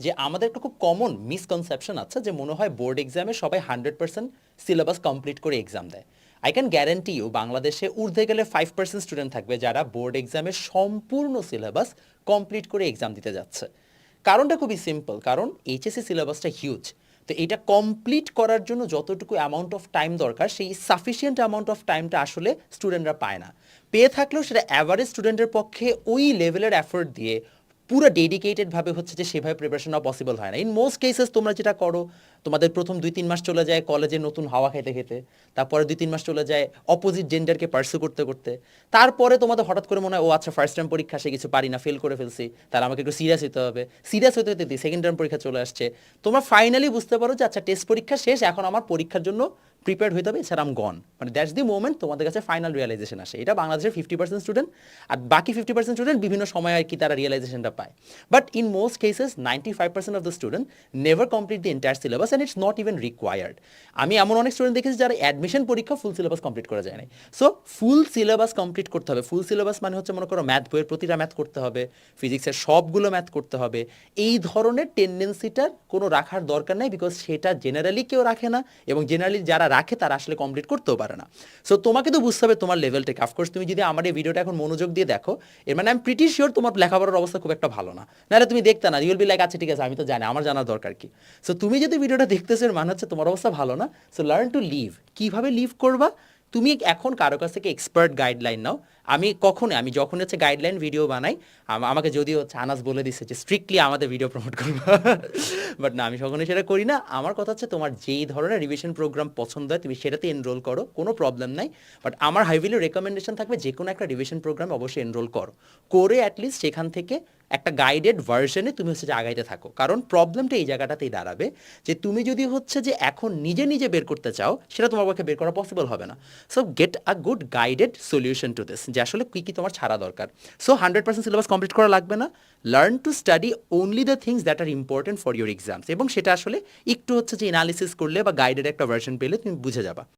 যে আমাদের একটা খুব কমন মিসকনসেপশন আছে যে মনে হয় বোর্ড এক্সামে সবাই হান্ড্রেড পার্সেন্ট সিলেবাস কমপ্লিট করে এক্সাম দেয়। আই ক্যান গ্যারান্টি ইউ বাংলাদেশে ঊর্ধ্বে গেলে ফাইভ পার্সেন্ট স্টুডেন্ট থাকবে যারা বোর্ড এক্সামের সম্পূর্ণ সিলেবাস কমপ্লিট করে এক্সাম দিতে যাচ্ছে। কারণটা খুবই সিম্পল কারণ এইচএসসি সিলেবাসটা হিউজ তো এটা কমপ্লিট করার জন্য যতটুকু অ্যামাউন্ট অফ টাইম দরকার, সেই সাফিসিয়েন্ট অ্যামাউন্ট অফ টাইমটা আসলে স্টুডেন্টরা পায় না। পেয়ে থাকলেও সেটা অ্যাভারেজ স্টুডেন্টের পক্ষে ওই লেভেলের এফোর্ট দিয়ে পুরো ডেডিকেটেড ভাবে হচ্ছে যে সেভাবে প্রিপারেশন নেওয়া পসিবল হয় না। ইন মোস্ট কেসেস তোমরা যেটা করো, তোমাদের প্রথম দুই তিন মাস চলে যায় কলেজে নতুন হাওয়া খেতে খেতে, তারপরে দুই তিন মাস চলে যায় অপোজিট জেন্ডারকে পার্সু করতে করতে, তারপরে তোমাদের হঠাৎ করে মনে হয়, ও আচ্ছা ফার্স্ট টাইম পরীক্ষা, সে কিছু পারি না ফেল করে ফেলছি, তাহলে আমাকে একটু সিরিয়াস হতে হবে। সিরিয়াস হতে হতে সেকেন্ড টার্ম পরীক্ষা চলে আসছে। তোমরা ফাইনালি বুঝতে পারো যে আচ্ছা টেস্ট পরীক্ষা শেষ, এখন আমার পরীক্ষার জন্য প্রিপেয়ার হতে হবে, এছাড়া আম গন মানে দ্যাটস দি মোমেন্ট তোমাদের কাছে ফাইনাল রিয়েলাইজেশন আসে। এটা বাংলাদেশের ফিফটি পার্সেন্ট স্টুডেন্ট আর বাকি ফিফটি পার্সেন্ট স্টুডেন্ট বিভিন্ন সময় আর কি তারা রিয়েলাইজেশনটা পায়। But in most cases ninety five percent of the student never complete the entire syllabus and it's not even required আমি এমন অনেক স্টুডেন্ট দেখেছি যারা অ্যাডমিশন পরীক্ষা ফুল সিলেবাস কমপ্লিট করা যায় না সো ফুল সিলেবাস কমপ্লিট করতে হবে। ফুল সিলেবাস মানে হচ্ছে মনে করো ম্যাথ বইয়ের প্রতিটা ম্যাথ করতে হবে ফিজিক্সের সবগুলো ম্যাথ করতে হবে। এই ধরনের টেন্ডেন্সিটার কোনো রাখার দরকার নেই বিকজ সেটা জেনারেলি কেউ রাখে না এবং জেনারেলি যারা রাখে, তারা আসলে কমপ্লিট করতেও পারে না। সো তোমাকে তো বুঝতে হবে তোমার লেভেলটাকে অফকোর্স তুমি যদি আমার এই ভিডিওটা এখন মনোযোগ দিয়ে দেখো, এর মানে আমি প্রিটি শিওর তোমার লেখাপড়ার অবস্থা খুব একটা ভালো না। নাহলে তুমি দেখতে না ইউল বি লাইক আছে ঠিক আছে, আমি তো জানি, আমার জানার দরকার কি? সো তুমি যদি ভিডিওটা দেখতেছো, এর মানে হচ্ছে তোমার অবস্থা ভালো না। সো লার্ন টু লিভ কীভাবে লিভ করবা? তুমি এখন কারও কাছ থেকে এক্সপার্ট গাইডলাইন নাও। আমি কখনো আমি যখন হচ্ছে গাইডলাইন ভিডিও বানাই আমাকে যদিও হচ্ছে আনাস বলে দিচ্ছে যে স্ট্রিক্টলি আমাদের ভিডিও প্রমোট করব। বাট না, আমি কখনোই সেটা করি না। আমার কথা হচ্ছে তোমার যেই ধরনের রিভিশন প্রোগ্রাম পছন্দ হয়, তুমি সেটাতে এনরোল করো, কোনো প্রবলেম নাই। বাট আমার হাইভেলি রেকমেন্ডেশন থাকবে যে কোনো একটা রিভিশন প্রোগ্রাম অবশ্যই এনরোল করো। করে অ্যাটলিস্ট সেখান থেকে একটা গাইডেড ভার্সনে তুমি হচ্ছে যে আগাইতে থাকো। কারণ প্রবলেমটা এই জায়গাটাতেই দাঁড়াবে যে তুমি যদি হচ্ছে যে এখন নিজে নিজে বের করতে চাও, সেটা তোমার পক্ষে বের করা পসিবল হবে না। So get a good guided solution to this যে আসলে কী কী তোমার ছাড়া দরকার। So hundred percent syllabus complete করা লাগবে না। Learn to study only the things that are important for your exams এবং সেটা আসলে একটু হচ্ছে যে এনালিসিস করলে বা গাইডের একটা ভার্সন পেলে তুমি বুঝে যাবা।